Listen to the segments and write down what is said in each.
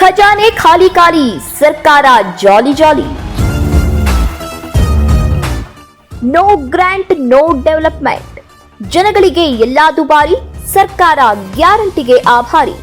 ಖಜಾನೆ ಖಾಲಿ ಖಾಲಿ, ಸರ್ಕಾರ jolly jolly. No grant no development ಜನಗಳಿಗೆ ಎಲ್ಲಾ ದುಬಾರಿ ಸರ್ಕಾರ ಗ್ಯಾರಂಟಿಗೆ ಆಭಾರಿ.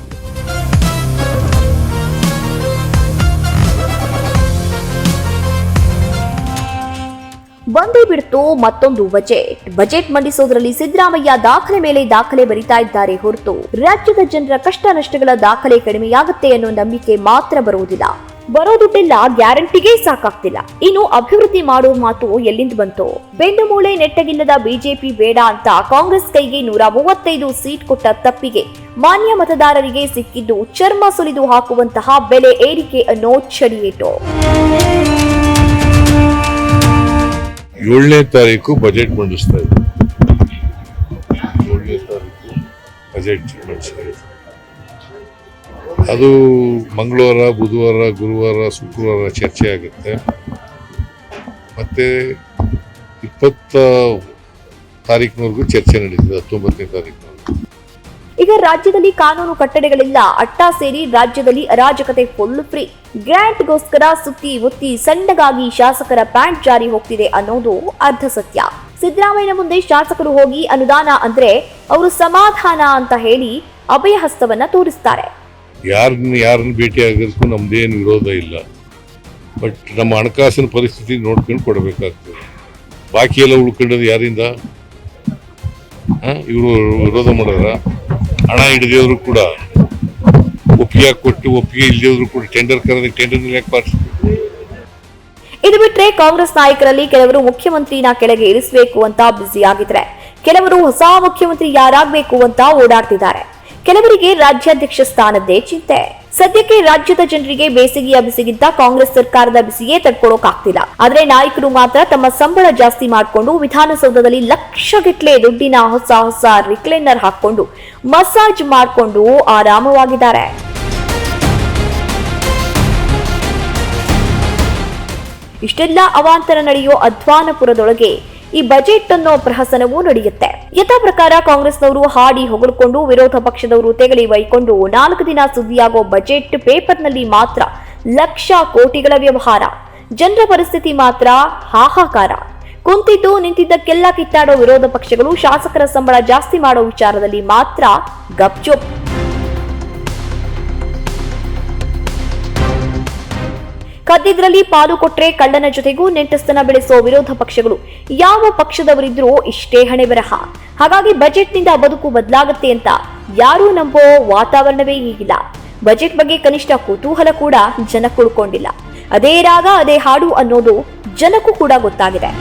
ಬಂದೇ ಬಿಡ್ತು ಮತ್ತೊಂದು ಬಜೆಟ್. ಬಜೆಟ್ ಮಂಡಿಸೋದ್ರಲ್ಲಿ ಸಿದ್ದರಾಮಯ್ಯ ದಾಖಲೆ ಮೇಲೆ ದಾಖಲೆ ಬರಿತಾ ಇದ್ದಾರೆ ಹೊರತು ರಾಜ್ಯದ ಜನರ ಕಷ್ಟ ನಷ್ಟಗಳ ದಾಖಲೆ ಕಡಿಮೆಯಾಗುತ್ತೆ ಅನ್ನೋ ನಂಬಿಕೆ ಮಾತ್ರ ಬರುವುದಿಲ್ಲ. ಬರೋ ದುಡ್ಡೆಲ್ಲ ಗ್ಯಾರಂಟಿಗೆ ಸಾಕಾಗ್ತಿಲ್ಲ. ಇನ್ನು ಅಭಿವೃದ್ಧಿ ಮಾಡೋ ಮಾತು ಎಲ್ಲಿಂದ ಬಂತು? ಬೆನ್ನು ಮೂಳೆ ನೆಟ್ಟಗಿಲ್ಲದ ಬಿಜೆಪಿ ಬೇಡ ಅಂತ ಕಾಂಗ್ರೆಸ್ ಕೈಗೆ ನೂರ ಮೂವತ್ತೈದು ಸೀಟ್ ಕೊಟ್ಟ ತಪ್ಪಿಗೆ ಮಾನ್ಯ ಮತದಾರರಿಗೆ ಸಿಕ್ಕಿದ್ದು ಚರ್ಮ ಸುಲಿದು ಹಾಕುವಂತಹ ಬೆಲೆ ಏರಿಕೆ ಅನ್ನೋ ಚಡಿಯೇಟು. ಏಳನೇ ತಾರೀಕು ಬಜೆಟ್ ಮಂಡಿಸ್ತಾ ಇದ್ದೀವಿ ಏಳನೇ ತಾರೀಕು ಬಜೆಟ್ ಮಂಡಿಸ್ತಾ ಅದು ಮಂಗಳವಾರ, ಬುಧವಾರ, ಗುರುವಾರ, ಶುಕ್ರವಾರ ಚರ್ಚೆ ಆಗುತ್ತೆ. ಮತ್ತು ಇಪ್ಪತ್ತ ತಾರೀಕಿನವರೆಗೂ ಚರ್ಚೆ ನಡೀತದೆ, ಹತ್ತೊಂಬತ್ತನೇ ತಾರೀಕಿನವರೆಗೂ. ಈಗ ರಾಜ್ಯದಲ್ಲಿ ಕಾನೂನು ಕಟ್ಟಡೆಗಳಿಲ್ಲ. ಅಟ್ಟ ಸೇರಿ ರಾಜ್ಯದಲ್ಲಿ ಅರಾಜಕತೆ ಫುಲ್ ಫ್ರೀ ಗ್ರ್ಯಾಂಟ್ಗೋಸ್ಕರ ಸುತ್ತಿ ಒತ್ತಿ ಸಣ್ಣಗಾಗಿ ಶಾಸಕರ ಪ್ಯಾಂಟ್ ಜಾರಿ ಹೋಗ್ತಿದೆ ಅನ್ನೋದು ಅರ್ಧ ಸತ್ಯ. ಸಿದ್ದರಾಮಯ್ಯನ ಮುಂದೆ ಶಾಸಕರು ಹೋಗಿ ಅನುದಾನ ಅಂದ್ರೆ ಅವರು ಸಮಾಧಾನ ಅಂತ ಹೇಳಿ ಅಭಯ ಹಸ್ತವನ್ನ ತೋರಿಸ್ತಾರೆ. ಯಾರನ್ನ ಯಾರನ್ನ ಭೇಟಿ ಆಗೋದಕ್ಕೂ ನಮ್ದೇನು ವಿರೋಧ ಇಲ್ಲ. ಬಟ್ ನಮ್ಮ ಹಣಕಾಸಿನ ಪರಿಸ್ಥಿತಿ ನೋಡ್ಕೊಂಡು ಕೊಡಬೇಕಾಗ್ತದೆ. ಬಾಕಿ ಎಲ್ಲ ಉಳ್ಕೊಂಡದ್ದು ಯಾರಿಂದ? ಇವರು ವಿರೋಧ ಮಾಡಿದ್ರ ಹಣ ಹಿಡಿದವರು ಕೂಡ, ಒಪ್ಪಿಗೆ ಕೊಟ್ಟು ಒಪ್ಪಿಗೆ ಇಲ್ಲದಿದ್ರು ಕೂಡ ಟೆಂಡರ್ ಕರೆದ ಟೆಂಡರ್ ಯಾಕೆ ಇದು ಬಿಟ್ರೆ ಕಾಂಗ್ರೆಸ್ ನಾಯಕರಲ್ಲಿ ಕೆಲವರು ಮುಖ್ಯಮಂತ್ರಿನ ಕೆಳಗೆ ಇರಿಸಬೇಕು ಅಂತ ಬ್ಯುಸಿ ಆಗಿದ್ರೆ ಕೆಲವರು ಹೊಸ ಮುಖ್ಯಮಂತ್ರಿ ಯಾರಾಗಬೇಕು ಅಂತ ಓಡಾಡ್ತಿದ್ದಾರೆ. ಕೆಲವರಿಗೆ ರಾಜ್ಯಾಧ್ಯಕ್ಷ ಸ್ಥಾನದ್ದೇ ಚಿಂತೆ. ಸದ್ಯಕ್ಕೆ ರಾಜ್ಯದ ಜನರಿಗೆ ಬೇಸಿಗೆಯ ಬಿಸಿಗಿಂತ ಕಾಂಗ್ರೆಸ್ ಸರ್ಕಾರದ ಬಿಸಿಯೇ ತಡ್ಕೊಳೋಕಾಗ್ತಿಲ್ಲ. ಆದ್ರೆ ನಾಯಕರು ಮಾತ್ರ ತಮ್ಮ ಸಂಬಳ ಜಾಸ್ತಿ ಮಾಡಿಕೊಂಡು ವಿಧಾನಸೌಧದಲ್ಲಿ ಲಕ್ಷಗಟ್ಲೆ ದುಡ್ಡಿನ ಹೊಸ ಹೊಸ ರಿಕ್ಲೈನರ್ ಹಾಕೊಂಡು ಮಸಾಜ್ ಮಾಡಿಕೊಂಡು ಆರಾಮವಾಗಿದ್ದಾರೆ. ಇಷ್ಟೆಲ್ಲ ಅವಾಂತರ ನಡೆಯೋ ಅಧ್ವಾನಪುರದೊಳಗೆ ಈ ಬಜೆಟ್ ಅನ್ನೋ ಪ್ರಹಸನವೂ ನಡೆಯುತ್ತೆ. ಯಥಾ ಪ್ರಕಾರ ಕಾಂಗ್ರೆಸ್ನವರು ಹಾಡಿ ಹೊಗಳ್ಕೊಂಡು ವಿರೋಧ ಪಕ್ಷದವರು ತೆಗಲಿ ವೈಕೊಂಡು ನಾಲ್ಕು ದಿನ ಸುದ್ದಿಯಾಗೋ ಬಜೆಟ್ ಪೇಪರ್ನಲ್ಲಿ ಮಾತ್ರ ಲಕ್ಷ ಕೋಟಿಗಳ ವ್ಯವಹಾರ. ಜನರ ಪರಿಸ್ಥಿತಿ ಮಾತ್ರ ಹಾಹಾಕಾರ. ಕುಂತಿದ್ದು ನಿಂತಿದ್ದಕ್ಕೆಲ್ಲ ಕಿತ್ತಾಡೋ ವಿರೋಧ ಪಕ್ಷಗಳು ಶಾಸಕರ ಸಂಬಳ ಜಾಸ್ತಿ ಮಾಡೋ ವಿಚಾರದಲ್ಲಿ ಮಾತ್ರ ಗಪ್ಚುಪ್. ಕದ್ದಿದ್ರಲ್ಲಿ ಪಾಲು ಕೊಟ್ರೆ ಕಳ್ಳನ ಜೊತೆಗೂ ನೆಂಟಸ್ತನ ಬೆಳೆಸೋ ವಿರೋಧ ಪಕ್ಷಗಳು. ಯಾವ ಪಕ್ಷದವರಿದ್ರೂ ಇಷ್ಟೇ ಹಣೆ ಬರಹ. ಹಾಗಾಗಿ ಬಜೆಟ್ನಿಂದ ಬದುಕು ಬದಲಾಗುತ್ತೆ ಅಂತ ಯಾರೂ ನಂಬೋ ವಾತಾವರಣವೇ ಈಗಿಲ್ಲ. ಬಜೆಟ್ ಬಗ್ಗೆ ಕನಿಷ್ಠ ಕುತೂಹಲ ಕೂಡ ಜನಕ್ಕೆ ಉಳ್ಕೊಂಡಿಲ್ಲ ಅದೇ ರಾಗ, ಅದೇ ಹಾಡು ಅನ್ನೋದು ಜನಕ್ಕೂ ಕೂಡ ಗೊತ್ತಾಗಿದೆ.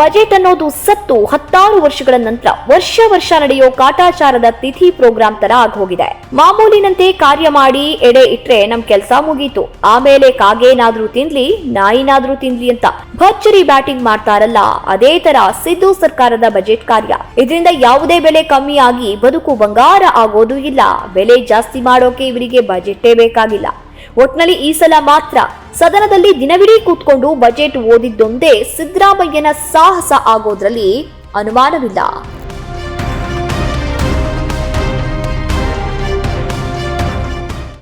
ಬಜೆಟ್ ಅನ್ನೋದು ಸತ್ತು ಹತ್ತಾರು ವರ್ಷಗಳ ನಂತರ ವರ್ಷ ವರ್ಷ ನಡೆಯೋ ಕಾಟಾಚಾರದ ತಿಥಿ ಪ್ರೋಗ್ರಾಂ ತರ ಆಗೋಗಿದೆ ಮಾಮೂಲಿನಂತೆ ಕಾರ್ಯ ಮಾಡಿ ಎಡೆ ಇಟ್ರೆ ನಮ್ ಕೆಲ್ಸ ಮುಗೀತು. ಆಮೇಲೆ ಕಾಗೇನಾದ್ರೂ ತಿನ್ಲಿ, ನಾಯಿನಾದ್ರೂ ತಿನ್ಲಿ ಅಂತ ಭರ್ಜರಿ ಬ್ಯಾಟಿಂಗ್ ಮಾಡ್ತಾರಲ್ಲ, ಅದೇ ತರ ಸಿದ್ದು ಸರ್ಕಾರದ ಬಜೆಟ್ ಕಾರ್ಯ. ಇದರಿಂದ ಯಾವುದೇ ಬೆಲೆ ಕಮ್ಮಿ ಆಗಿ ಬದುಕು ಬಂಗಾರ ಆಗೋದು ಇಲ್ಲ. ಬೆಲೆ ಜಾಸ್ತಿ ಮಾಡೋಕೆ ಇವರಿಗೆ ಬಜೆಟೇ ಬೇಕಾಗಿಲ್ಲ. ಒಟ್ನಲ್ಲಿ ಈ ಸಲ ಮಾತ್ರ ಸದನದಲ್ಲಿ ದಿನವಿಡೀ ಕೂತ್ಕೊಂಡು ಬಜೆಟ್ ಓದಿದ್ದೊಂದೇ ಸಿದ್ದರಾಮಯ್ಯನ ಸಾಹಸ ಆಗೋದ್ರಲ್ಲಿ ಅನುಮಾನವಿಲ್ಲ.